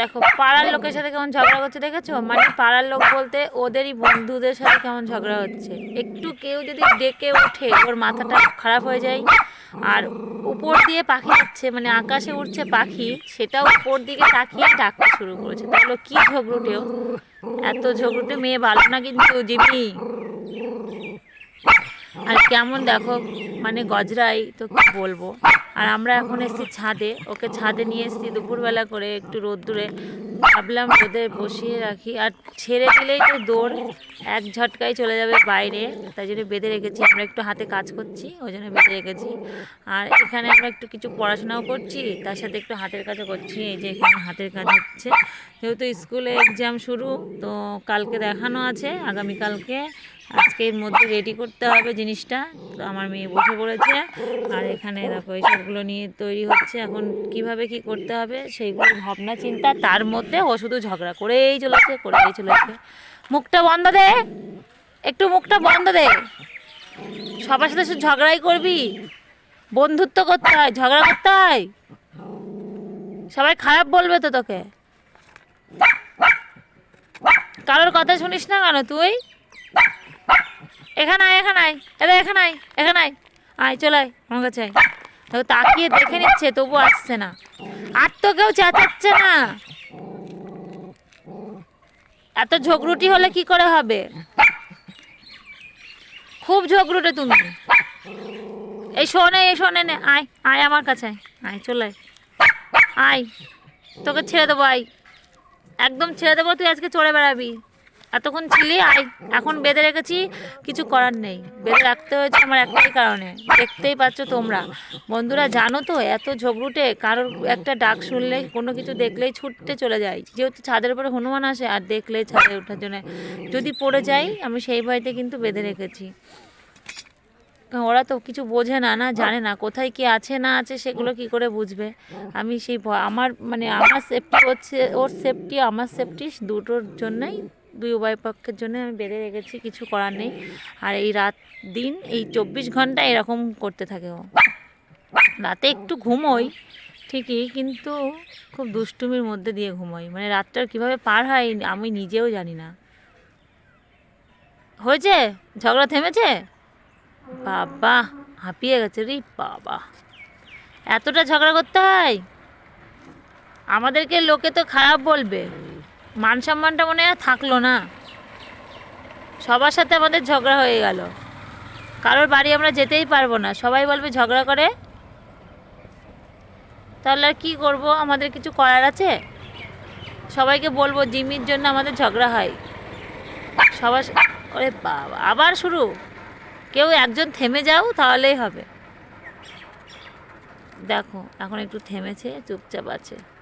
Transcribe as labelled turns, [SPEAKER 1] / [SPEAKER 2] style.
[SPEAKER 1] দেখো, পাড়ার লোকের সাথে কেমন ঝগড়া করছে দেখেছ? মানে পাড়ার লোক বলতে ওদেরই বন্ধুদের সাথে কেমন ঝগড়া হচ্ছে। একটু কেউ যদি ডেকে ওঠে, ওর মাথাটা খারাপ হয়ে যায়, আর উপর দিয়ে পাখি যাচ্ছে মানে আকাশে উঠছে পাখি, সেটাও উপর দিকে তাকিয়ে ডাকতে শুরু করেছে। তাহলে কি ঝগড়ুটেও এত ঝগড়ুটে মেয়ে ভালো না কিন্তু জিমি আর কেমন দেখো মানে গজরাই তো কি বলব। আর আমরা এখন এসেছি ছাদে, ওকে ছাদে নিয়ে এসেছি দুপুরবেলা করে একটু রোদ্দুরে। ভাবলাম রোদে বসিয়ে রাখি, আর ছেড়ে দিলেই তো দৌড় এক ঝটকায় চলে যাবে বাইরে, তাই জন্য বেঁধে রেখেছি। আমরা একটু হাতে কাজ করছি, ওই জন্য বেঁধে রেখেছি। আর এখানে আমরা একটু কিছু পড়াশোনাও করছি, তার সাথে একটু হাতের কাজও করছি, এই যে এখানে হাতের কাজ হচ্ছে। যেহেতু স্কুলে এক্সাম শুরু, তো কালকে দেখানো আছে, আগামীকালকে আজকে এর মধ্যে রেডি করতে হবে জিনিসটা। তো আমার মেয়ে বসে পড়েছে। আর এখানে দেখো এইসবগুলো নিয়ে তৈরি হচ্ছে। এখন কীভাবে কি করতে হবে সেইগুলো ভাবনা, চিন্তা। তার মধ্যে ও শুধু ঝগড়া করেই চলেছে করেই চলেছে। মুখটা বন্ধ দে। একটু মুখটা বন্ধ দে। সবার সাথে শুধু ঝগড়াই করবি। বন্ধুত্ব করতে হয়, ঝগড়া করতে হয়। সবাই খারাপ বলবে তো তোকে। কারোর কথা শুনিস না কেন তুই? এখানে আয় এখানে আয়। এদের এখানে আয় এখানে আয়। আয়, চলে আয়, আমার কাছে আয়। দেখো তাকিয়ে দেখে নিচ্ছে তবু আসছে না। আর তো কেউ চেঁচাচ্ছে না। এত ঝগড়ুটি হলে কি করে হবে? খুব ঝগড়ুটে তুমি। এই শোনে এই শোনে নে, আয় আয় আমার কাছে আয়। চলে আয়, তোকে ছেড়ে দেবো, আয়। একদম ছেড়ে দেবো, তুই আজকে চড়ে বেড়াবি। এতক্ষণ ছিলি এখন বেঁধে রেখেছি, কিছু করার নেই। বেঁধে রাখতে হয়েছে আমার একটাই কারণে। দেখতেই পাচ্ছ তোমরা। বন্ধুরা, জানো তো, এত ঝগড়ুটে কারোর একটা ডাক শুনলে, কোনো কিছু দেখলেই ছুটতে চলে যায়। যেহেতু ছাদের উপরে হনুমান আসে, আর দেখলে ছাদে ওঠার জন্য। যদি পড়ে যাই, আমি সেই ভয়তে কিন্তু বেঁধে রেখেছি। ওরা তো কিছু বোঝে না না জানে না, কোথায় কি আছে, না আছে, সেগুলো কি করে বুঝবে? আমি সেই আমার মানে আমার সেফটি হচ্ছে ওর সেফটি আমার সেফটি দুটোর জন্যই দুই উভয় পক্ষের জন্য আমি বেঁধে রেখেছি, কিছু করার নেই। আর এই রাত দিন, এই চব্বিশ ঘণ্টা এরকম করতে থাকে ও। রাতে একটু ঘুমোই, ঠিকই, কিন্তু খুব দুষ্টুমির মধ্যে দিয়ে ঘুমোই। মানে রাতটা কীভাবে পার হয়, আমি নিজেও জানি না। হয়েছে? ঝগড়া থেমেছে? বাবা, হাঁপিয়ে গেছে রে বাবা। এতটা ঝগড়া করতে হয়? আমাদেরকে লোকে তো খারাপ বলবে। মান সম্মানটা মনে হয় আর থাকল না। সবার সাথে আমাদের ঝগড়া হয়ে গেল। কারোর বাড়ি আমরা যেতেই পারব না। সবাই বলবে ঝগড়া করে। তাহলে আর কী করব? আমাদের কিছু করার আছে? সবাইকে বলব জিমির জন্য আমাদের ঝগড়া হয়। সবার ওরে বাবা, আবার শুরু? কেউ একজন থেমে যাও, তাহলেই হবে। দেখো, এখন একটু থেমেছে, চুপচাপ আছে।